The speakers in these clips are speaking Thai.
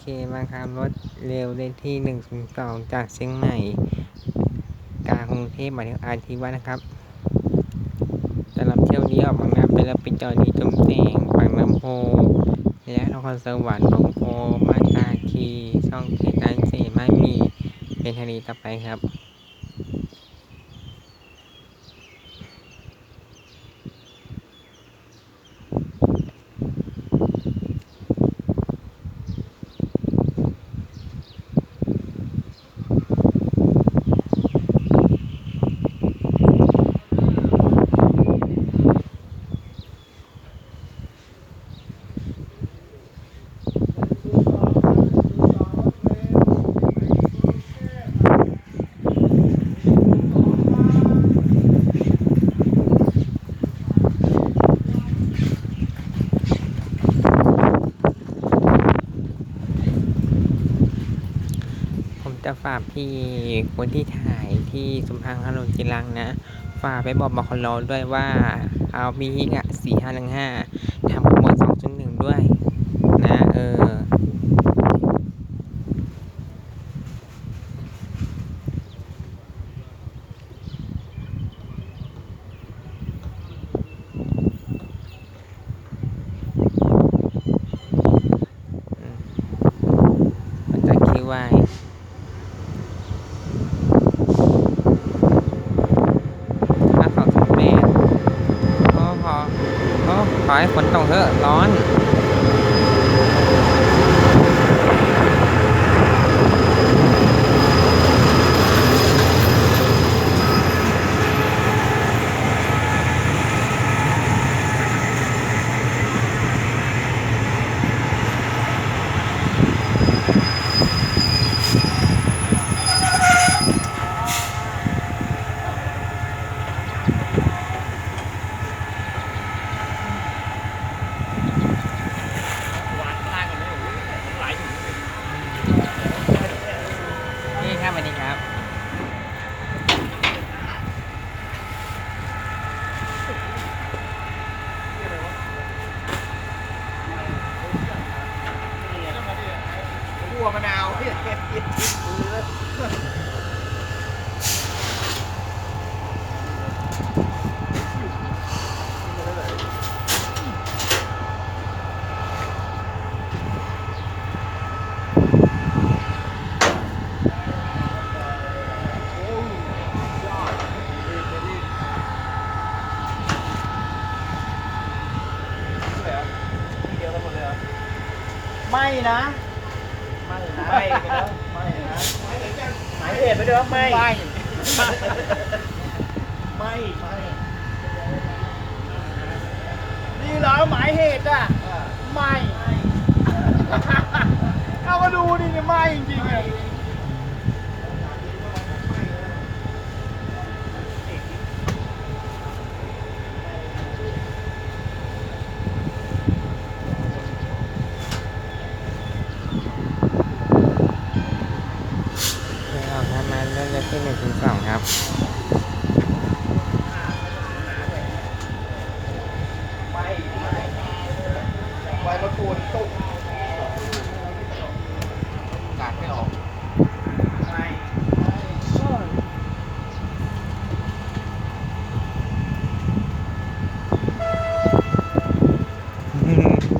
เคมาครับรถเร็วเลขที่หนึ่งศูนย์สองจากเชียงใหม่กลางกรุงเทพมาถึงอาทิวะนะครับสำหรับเที่ยวนี้ออกมางานเป็นรถปิดจอดีจมแดงฝั่งลำโพงและนครสวรรค์หนองโพมาตาคี ช่องเขตการเกษตรไม่มี เป็นทะเลต่อไปครับ จะฝากพี่คนที่ถ่ายที่สุมพังฮารุจิรังนะ ฝากไปบอกบอกคนรอด้วยว่าเอามีฮิกอะสี่ห้าหนึ่งห้าทำโปรโมทสองจุดหนึ่งด้วย นะ เออ มันจะคิดไว้ห้าสองสองแปดโอ้พอโอ้ ขอให้ฝนตกเถอะร้อน ขัวมะนาวเผ็ดเผ็ดเผ็ดมือไม่นะ ไม่นะไม่นะไม่นะหมายเหตุไปด้วยไม่ ไม่ ไม่ไม่นี่เหรอหมายเหตุอะ ไม่เอามาดูดิเนี่ยไม่จริงๆอะ เดี๋ยวออกครับมาเริ่มเลขที่หนึ่งถึงสองครับ ไม่ไม่ใบมะกรูดตุกกาดไม่ออกไม่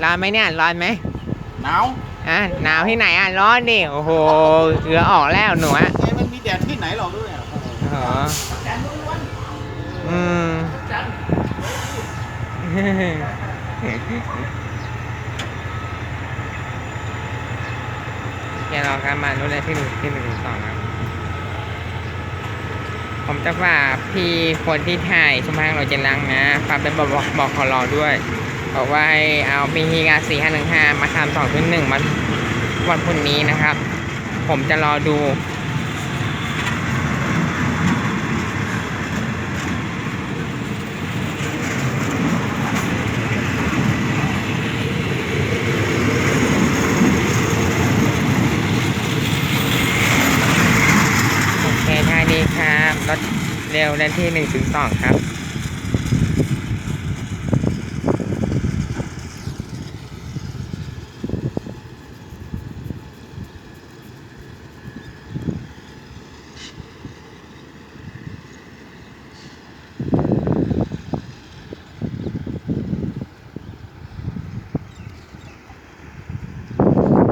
ร้อนไหมเนี่ยร้อนไหมหนาวอะหนาวที่ไหนอะร้อนดิโอ้โหเหงื่อออกแล้วหนูอะไอ้มันมีแดดที่ไหนหรอกด้วยอะโอ้โหแดดล้วนอืมๆจันทร์เดี๋ยวเรากันมาลุ้นเลขที่หนึ่งที่หนึ่งถึงสองครับผมจะฝากพี่คนที่ถ่ายชุมพางโรเจนลังนะฝากเป็นบอกบอกบอกขอรอด้วย บอกว่าให้เอาพีฮีกาสี่ห้าหนึ่งห้ามาทำสองชุดหนึ่งมาวันพรุ่งนี้นะครับ ผมจะรอดูโอเคท่านี้ครับรถเร็วด้านที่หนึ่งถึงสองครับ